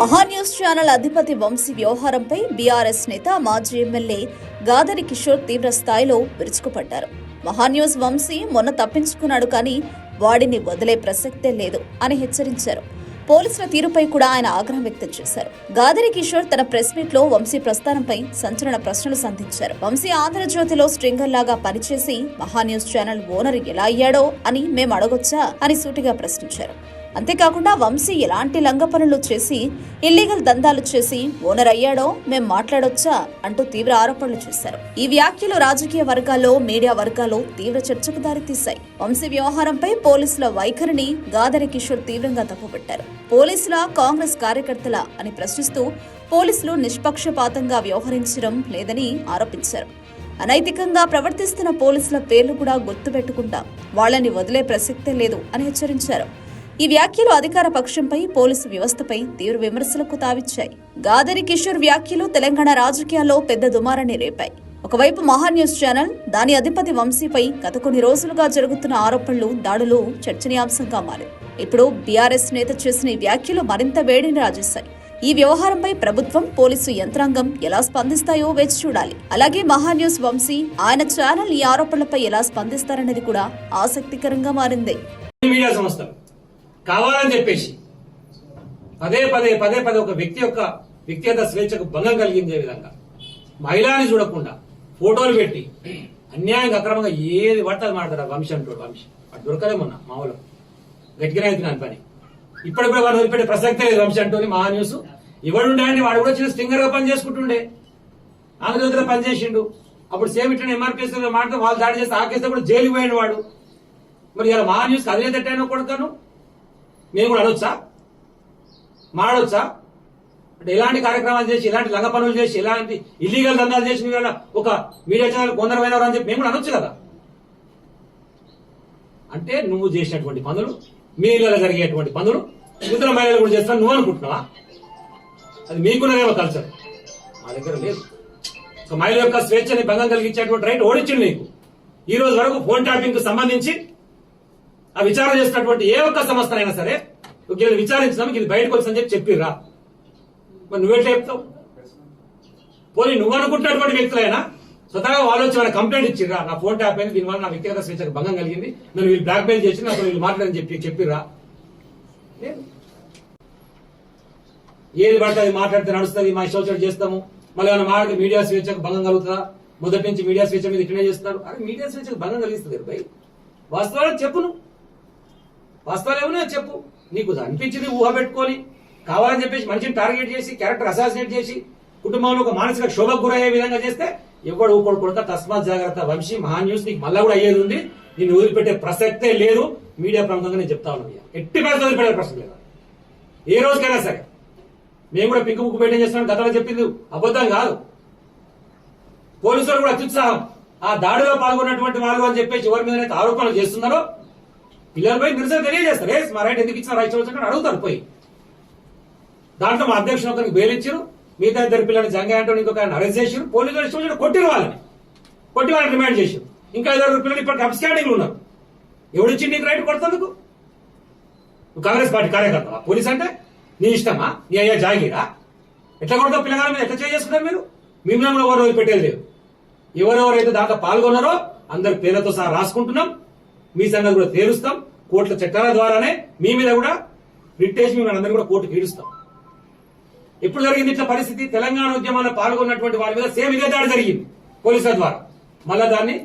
Maha News channel అధిపతి వంశీ వ్యవహారంపై BRS నేత మాజీ ఎమ్మెల్యే గాదరి కిషోర్ తీవ్ర స్థాయిలో విరుచుకుపడ్డారు. మహాన్యూస్ వంశీ మొన్న తప్పించుకున్నాడు కానీ వాడిని వదిలే ప్రసక్తే లేదు అని హెచ్చరించారు. పోలీసుల తీరుపై కూడా ఆయన ఆగ్రహం వ్యక్తం చేశారు. గాదరి కిషోర్ తన ప్రెస్ మీట్లో వంశీ ప్రస్థానంపై సంచలన ప్రశ్నలు సంధించారు. వంశీ ఆంధ్రజ్యోతిలో స్ట్రింగర్ లాగా పనిచేసి మహాన్యూస్ ఛానల్ ఓనర్ ఎలా అయ్యాడో అని మేము అడగొచ్చా అని సూటిగా ప్రశ్నించారు. అంతేకాకుండా వంశీ ఎలాంటి లంగ పనులు చేసి ఇల్లీగల్ దందాలు చేసి ఓనర్ అయ్యాడో మేం మాట్లాడొచ్చా అంటూ తీవ్ర ఆరోపణలు చేశారు. ఈ వ్యాఖ్యలు రాజకీయ వర్గాల్లో మీడియా వర్గాల్లో తీవ్ర చర్చకు దారితీశాయి. వంశీ వ్యవహారంపై పోలీసుల వైఖరిని గాదరి కిషోర్ తీవ్రంగా తప్పుపెట్టారు. పోలీసుల కాంగ్రెస్ కార్యకర్తల అని ప్రశ్నిస్తూ పోలీసులు నిష్పక్షపాతంగా వ్యవహరించడం లేదని ఆరోపించారు. అనైతికంగా ప్రవర్తిస్తున్న పోలీసుల పేర్లు కూడా గుర్తుపెట్టుకుంటాం. వాళ్ళని వదిలే ప్రసక్తే లేదు అని హెచ్చరించారు. ఈ వ్యాఖ్యలు అధికార పక్షంపై పోలీసు వ్యవస్థపై తీవ్ర విమర్శలకు తావిచ్చాయి. గాదరి కిషోర్ వ్యాఖ్యలు తెలంగాణ రాజకీయాల్లో పెద్ద దుమారాన్ని రేపాయి. ఒకవైపు మహా న్యూస్ ఛానల్ దాని అధిపతి వంశీపై గత కొన్ని రోజులుగా జరుగుతున్న ఆరోపణలు దాడులు చర్చనీయాంశంగా మారాయి. ఇప్పుడు బీఆర్ఎస్ నేత చేసిన ఈ వ్యాఖ్యలు మరింత వేడిని రాజేశాయి. ఈ వ్యవహారంపై ప్రభుత్వం పోలీసు యంత్రాంగం ఎలా స్పందిస్తాయో వేచి చూడాలి. అలాగే మహాన్యూస్ వంశీ ఆయన ఛానల్ ఈ ఆరోపణలపై ఎలా స్పందిస్తారనేది కూడా ఆసక్తికరంగా మారింది. మీడియా సంస్థలు. కావాలని చెప్పేసి. పదే పదే పదే పదే ఒక వ్యక్తి యొక్క వ్యక్తిగత స్వేచ్ఛకు భంగం కలిగించే విధంగా. మహిళని చూడకుండా ఫోటోలు పెట్టి అన్యాయంగా అక్రమంగా ఏది పడుతుంది మాడతారు వంశం అంటాడు వంశం. అటు దొరకలే మొన్న మామూలు. గట్టిగానే అవుతున్నాను పని. ఇప్పుడు కూడా వాడు వదిలిపెట్టే ప్రసక్తే లేదు వంశం అంటోని మా న్యూస్. ఇవ్వడుండే అండి వాడు కూడా చిన్న స్టింగర్గా పని చేసుకుంటుండే. ఆంధ్రజ్యోతిలో పని చేసిండు. అప్పుడు సేమ్ ఇట్లా ఎంఆర్పీఎస్ మాట వాళ్ళు దాడి చేస్తే ఆ కేసులో కూడా జైలుకి పోయాడు వాడు. మరి ఇలా మా న్యూస్ అదే తట్టానో కొడుతాను మేము కూడా అనొచ్చా? మాడొచ్చా అంటే ఇలాంటి కార్యక్రమాలు చేసి ఇలాంటి లంగ పనులు చేసి ఇలాంటి ఇల్లీగల్ దందాలు చేసి మీరు ఒక మీడియా ఛానల్ కొందరమైన అని చెప్పి మేము కూడా అనొచ్చు కదా? అంటే నువ్వు చేసినటువంటి పనులు మీడియాలో జరిగేటువంటి పనులు ఇతర మహిళలు కూడా చేస్తాను నువ్వు అనుకుంటున్నావా? అది మీకున్నదేమో కల్చర్. మా దగ్గర లేదు. ఒక మహిళ యొక్క స్వేచ్ఛని భంగం కలిగించేటువంటి రైట్ ఓడించింది నీకు. ఈ రోజు వరకు ఫోన్ ట్యాపింగ్కు సంబంధించి ఆ విచారణ చేసినటువంటి ఏ ఒక్క సంస్థనైనా సరే వీళ్ళు విచారించినాము ఇది బయటకు వచ్చిందని చెప్పి చెప్పిర్రా? మరి నువ్వెట్లా చెప్తావు? పోనీ నువ్వు అనుకుంటున్నటువంటి వ్యక్తులైనా స్వతహా వాళ్ళు వచ్చి వాళ్ళ కంప్లైంట్ ఇచ్చిర్రా? నా ఫోన్ ట్యాప్ అయింది దీనివల్ల నా వ్యక్తిగత స్వేచ్ఛకు భంగం కలిగింది నేను వీళ్ళు బ్లాక్ మెయిల్ చేసి నాకు వీళ్ళు మాట్లాడని చెప్పి చెప్పిర్రా? ఏది పడితే అది మాట్లాడితే నడుస్తుంది మా ఇష్టం చేస్తాము. మళ్ళీ ఏమైనా మాట్లాడితే మీడియా స్వేచ్ఛకు భంగం కలుగుతుందా? మొదటి నుంచి మీడియా స్వేచ్ఛ మీద ఇట్లనే చేస్తున్నారు. అరే మీడియా స్వేచ్ఛకు భంగం కలిగిస్తుంది బై. వాస్తవాలు చెప్పును నువ్వు చెప్పు. నీకు అనిపించింది ఊహ పెట్టుకొని. కావాలని చెప్పేసి మనిషిని టార్గెట్ చేసి క్యారెక్టర్ అసాసినేట్ చేసి కుటుంబంలో ఒక మానసిక శోభకు గురయ్యే విధంగా చేస్తే ఎవడు ఊపడు తస్మాత్ జాగ్రత్త వంశీ మహా న్యూస్ నీకు మళ్ళా కూడా అయ్యేది ఉంది. నేను వదిలిపెట్టే ప్రసక్తే లేదు. మీడియా ప్రాంతంగా నేను చెప్తా ఉన్నాను ఎట్టి పరిస్థితి వదిలిపెట్టే ప్రశ్న లేదు. ఏ రోజుకైనా సరే. మేము కూడా పింక్ ముక్కు మెయింటైన్ చేస్తున్నాం గతంలో చెప్పింది అబద్ధం కాదు. పోలీసులు కూడా అత్యుత్సాహం. ఆ దాడిలో పాల్గొన్నటువంటి వాళ్ళు అని చెప్పేసి ఎవరి మీద అయితే ఆరోపణలు చేస్తున్నారో పిల్లలపై నిరసన తెలియజేస్తారు. ఏ మా రైట్ ఎందుకు ఇచ్చిన రైట్ వచ్చినట్టు అడుగుతారు పోయి. దాంట్లో మా అధ్యక్షుడు ఒకరికి బెయిల్ ఇచ్చారు. మిగతా ఇద్దరు పిల్లల్ని జంగ అంటూ ఇంకొక ఆయన అరెస్ట్ చేశారు. పోలీసులు ఇష్టం కొట్టిన వాళ్ళని. కొట్టి వాళ్ళని రిమాండ్ చేశారు. ఇంకా ఐదారు పిల్లలు ఇప్పటికి అబ్స్కాండింగ్ ఉన్నారు. ఎవడిచ్చి నీకు రైట్ కొడుతందుకు? నువ్వు కాంగ్రెస్ పార్టీ కార్యకర్తవా? పోలీస్ అంటే నీ ఇష్టమా? నీ అయ్యా జాగీరా? ఎట్లా కొడతావు పిల్లగాల మీద? ఎట్లా చేసుకున్నారు మీరు? మిమ్మల్ని ఎవరు పెట్టేది లేదు. ఎవరెవరైతే దాంట్లో పాల్గొన్నారో అందరి పేర్లతో సహా రాసుకుంటున్నాం. మీ సంగతి కూడా తేలుస్తాం కోర్టుల చట్టాల ద్వారానే మీ మీద కూడా రిట్టేసి మిమ్మల్ని అందరినీ కూడా కోర్టుకు ఈడుస్తాం. ఎప్పుడు జరిగింది ఇట్లా పరిస్థితి? తెలంగాణ ఉద్యమంలో పాల్గొన్నటువంటి వారి మీద సేమ్ ఇదే దాడి జరిగింది పోలీసుల ద్వారా. మళ్ళా దాన్ని